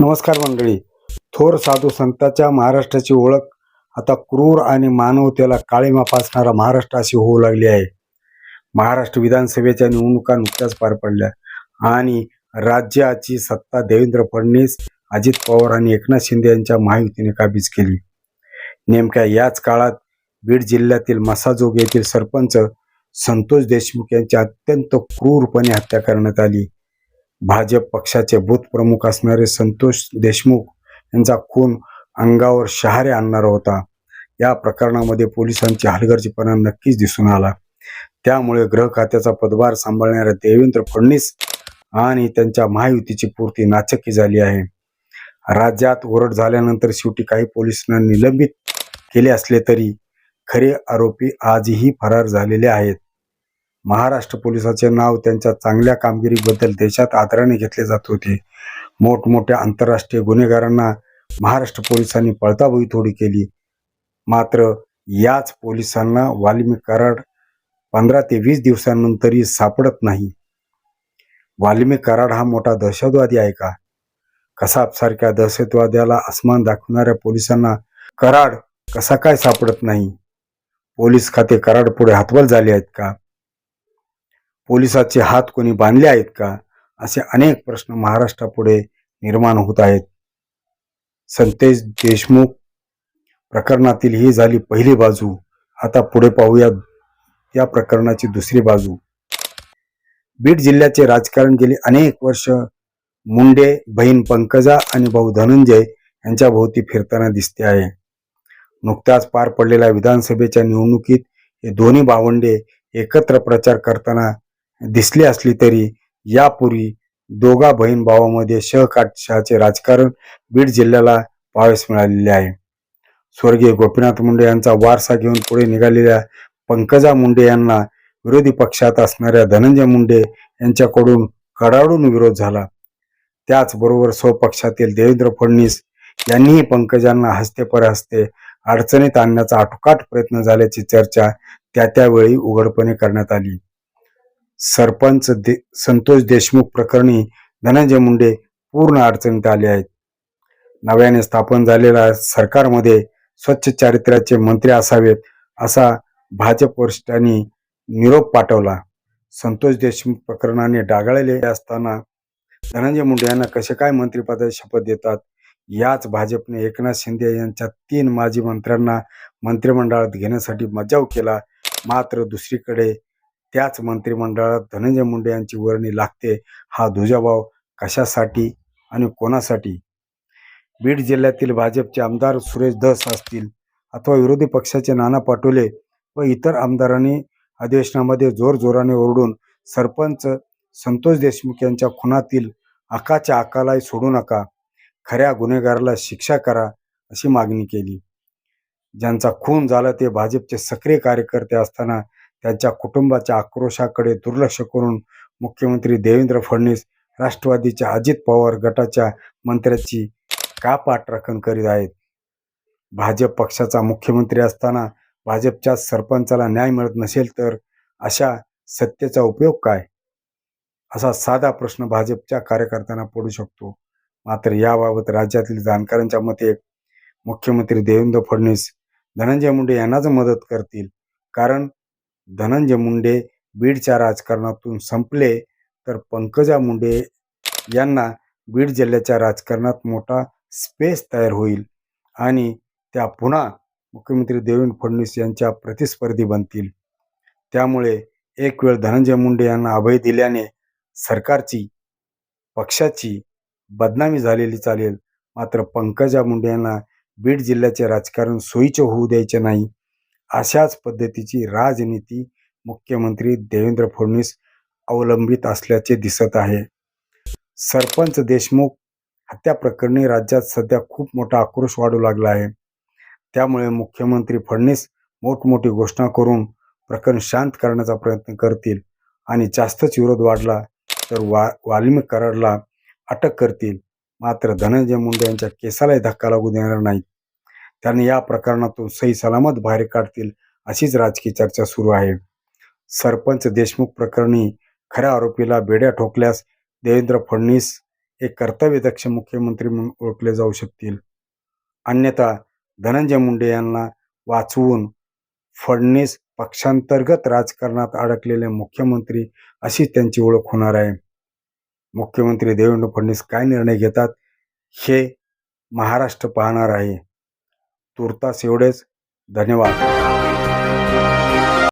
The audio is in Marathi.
नमस्कार मंडळी. थोर साधू संतांच्या महाराष्ट्राची ओळख आता क्रूर आणि मानवतेला काळीमा फासणारा महाराष्ट्र अशी होऊ लागली आहे. महाराष्ट्र विधानसभेच्या निवडणुका नुकत्याच पार पडल्या आणि राज्याची सत्ता देवेंद्र फडणवीस अजित पवार आणि एकनाथ शिंदे यांच्या महायुतीने काबीज केली. नेमक्या याच काळात बीड जिल्ह्यातील मसाजोग येथील सरपंच संतोष देशमुख यांची अत्यंत क्रूरपणे हत्या करण्यात आली. भाजप पक्षाचे बूथ प्रमुख असणारे संतोष देशमुख यांचा खून अंगावर शहारे आणणारा होता. या प्रकरणामध्ये पोलिसांची हलगर्जीपणा नक्कीच दिसून आला. त्यामुळे गृह खात्याचा पदभार सांभाळणाऱ्या देवेंद्र फडणवीस आणि त्यांच्या महायुतीची पूर्ती नाचकी झाली आहे. राज्यात ओरड झाल्यानंतर शेवटी काही पोलिसांना निलंबित केले असले तरी खरे आरोपी आजही फरार झालेले आहेत. महाराष्ट्र पोलिसाचे नाव त्यांच्या चांगल्या कामगिरीबद्दल देशात आदराने घेतले जात होते. मोठमोठ्या आंतरराष्ट्रीय गुन्हेगारांना महाराष्ट्र पोलिसांनी पळताबोई थोडी केली. मात्र याच पोलिसांना वाल्मी कराड पंधरा ते वीस दिवसांनंतरही सापडत नाही. वाल्मी कराड हा मोठा दहशतवादी आहे का? कसाबसारख्या दहशतवाद्याला अस्मान दाखवणाऱ्या पोलिसांना कराड कसा काय सापडत नाही? पोलीस खाते कराड पुढे हातबल झाले आहेत का? पोलिसाचे हात कोणी बांधले आहेत का? असे अनेक प्रश्न महाराष्ट्रापुढे निर्माण होत आहेत. संतेश देशमुख प्रकरणातील ही झाली पहिली बाजू. आता पुढे पाहूया या प्रकरणाची दुसरी बाजू. बीड जिल्ह्याचे राजकारण गेली अनेक वर्ष. मुंडे बहीण पंकजा आणि भाऊ धनंजय यांच्या भोवती फिरताना दिसते आहे. नुकत्याच पार पडलेल्या विधानसभेच्या निवडणुकीत हे दोन्ही भावंडे एकत्र प्रचार करताना दिसली असली तरी यापूर्वी दोघा बहीण भावामध्ये शहकाशाचे राजकारण बीड जिल्ह्याला पावेस मिळालेले आहे. स्वर्गीय गोपीनाथ मुंडे यांचा वारसा घेऊन पुढे निघालेल्या पंकजा मुंडे यांना विरोधी पक्षात असणाऱ्या धनंजय मुंडे यांच्याकडून कडाडून विरोध झाला. त्याचबरोबर स्वपक्षातील देवेंद्र फडणवीस यांनीही पंकजांना हस्ते परहस्ते अडचणीत आणण्याचा आटोकाट प्रयत्न झाल्याची चर्चा त्या त्यावेळी उघडपणे करण्यात आली. सरपंच दे संतोष देशमुख प्रकरणी धनंजय मुंडे पूर्ण अडचणीत आले आहेत. नव्याने स्थापन झालेल्या सरकारमध्ये स्वच्छ चारित्र्याचे मंत्री असावेत असा भाजप वरिष्ठांनी निरोप पाठवला. संतोष देशमुख प्रकरणाने डागाळले असताना धनंजय मुंडे यांना कसे काय मंत्रिपदाची शपथ देतात याच भाजपने एकनाथ शिंदे यांच्या तीन माजी मंत्र्यांना मंत्रिमंडळात घेण्यासाठी मजाव केला मात्र दुसरीकडे त्याच मंत्रिमंडळात धनंजय मुंडे यांची वर्णी लागते. हा दुजाभाव कशासाठी आणि कोणासाठी? बीड जिल्ह्यातील भाजपचे आमदार सुरेश धस असतील अथवा विरोधी पक्षाचे नाना पाटोले व इतर आमदारांनी अधिवेशनामध्ये जोरजोराने ओरडून सरपंच संतोष देशमुख यांच्या खुनातील आकाच्या आकालाही सोडू नका खऱ्या गुन्हेगाराला शिक्षा करा अशी मागणी केली. ज्यांचा खून झाला ते भाजपचे सक्रिय कार्यकर्ते असताना त्यांच्या कुटुंबाच्या आक्रोशाकडे दुर्लक्ष करून मुख्यमंत्री देवेंद्र फडणवीस राष्ट्रवादीच्या अजित पवार गटाच्या मंत्र्याची का पाठराखण करीत आहेत. भाजप पक्षाचा मुख्यमंत्री असताना भाजपच्या सरपंचाला न्याय मिळत नसेल तर अशा सत्तेचा उपयोग काय? असा साधा प्रश्न भाजपच्या कार्यकर्त्यांना पडू शकतो. मात्र याबाबत राज्यातील जाणकारांच्या मते मुख्यमंत्री देवेंद्र फडणवीस धनंजय मुंडे यांनाच मदत करतील. कारण धनंजय मुंडे बीडच्या राजकारणातून संपले तर पंकजा मुंडे यांना बीड जिल्ह्याच्या राजकारणात मोठा स्पेस तयार होईल आणि त्या पुन्हा मुख्यमंत्री देवेंद्र फडणवीस यांच्या प्रतिस्पर्धी बनतील. त्यामुळे एक वेळ धनंजय मुंडे यांना अभय दिल्याने सरकारची पक्षाची बदनामी झालेली चालेल. मात्र पंकजा मुंडे यांना बीड जिल्ह्याचे राजकारण सोयीचे होऊ द्यायचे नाही. अशाच पद्धतीची राजनीती मुख्यमंत्री देवेंद्र फडणवीस अवलंबित असल्याचे दिसत आहे. सरपंच देशमुख हत्या प्रकरणी राज्यात सध्या खूप मोठा आक्रोश वाढू लागला आहे. त्यामुळे मुख्यमंत्री फडणवीस मोठमोठी घोषणा करून प्रकरण शांत करण्याचा प्रयत्न करतील आणि जास्तच विरोध वाढला तर वा वाल्मिक कराडला अटक करतील. मात्र धनंजय मुंडे यांच्या केसालाही धक्का लागू देणार नाही त्यांनी या प्रकरणातून सही सलामत बाहेर काढतील अशीच राजकीय चर्चा सुरू आहे. सरपंच देशमुख प्रकरणी खऱ्या आरोपीला बेड्या ठोकल्यास देवेंद्र फडणवीस हे कर्तव्यदक्ष मुख्यमंत्री म्हणून ओळखले जाऊ शकतील. अन्यथा धनंजय मुंडे यांना वाचवून फडणीस पक्षांतर्गत राजकारणात अडकलेले मुख्यमंत्री अशी त्यांची ओळख होणार आहे. मुख्यमंत्री देवेंद्र फडणवीस काय निर्णय घेतात हे महाराष्ट्र पाहणार आहे. तुर्तास एवढेच. धन्यवाद.